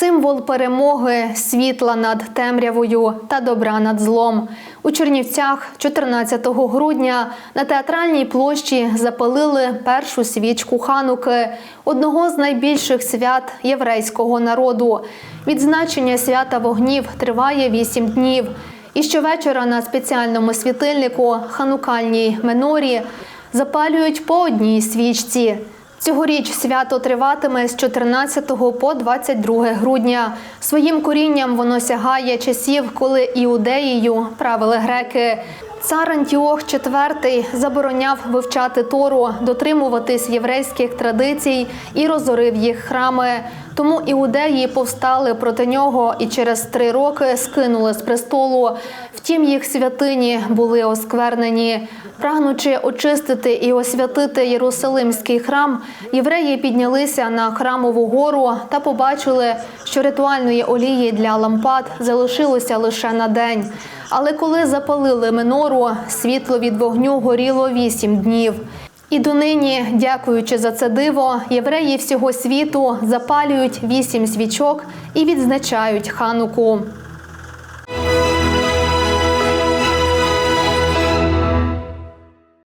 Символ перемоги, світла над темрявою та добра над злом. У Чернівцях 14 грудня на театральній площі запалили першу свічку Хануки, одного з найбільших свят єврейського народу. Відзначення свята вогнів триває 8 днів. І щовечора на спеціальному світильнику ханукальній менорі запалюють по одній свічці. Цьогоріч свято триватиме з 14 по 22 грудня. Своїм корінням воно сягає часів, коли іудеєю правили греки. Цар Антіох IV забороняв вивчати Тору, дотримуватись єврейських традицій і розорив їх храми. Тому іудеї повстали проти нього і через три роки скинули з престолу. Втім, їх святині були осквернені. Прагнучи очистити і освятити Єрусалимський храм, євреї піднялися на храмову гору та побачили, що ритуальної олії для лампад залишилося лише на день. Але коли запалили минору, світло від вогню горіло вісім днів. І донині, дякуючи за це диво, євреї всього світу запалюють вісім свічок і відзначають хануку.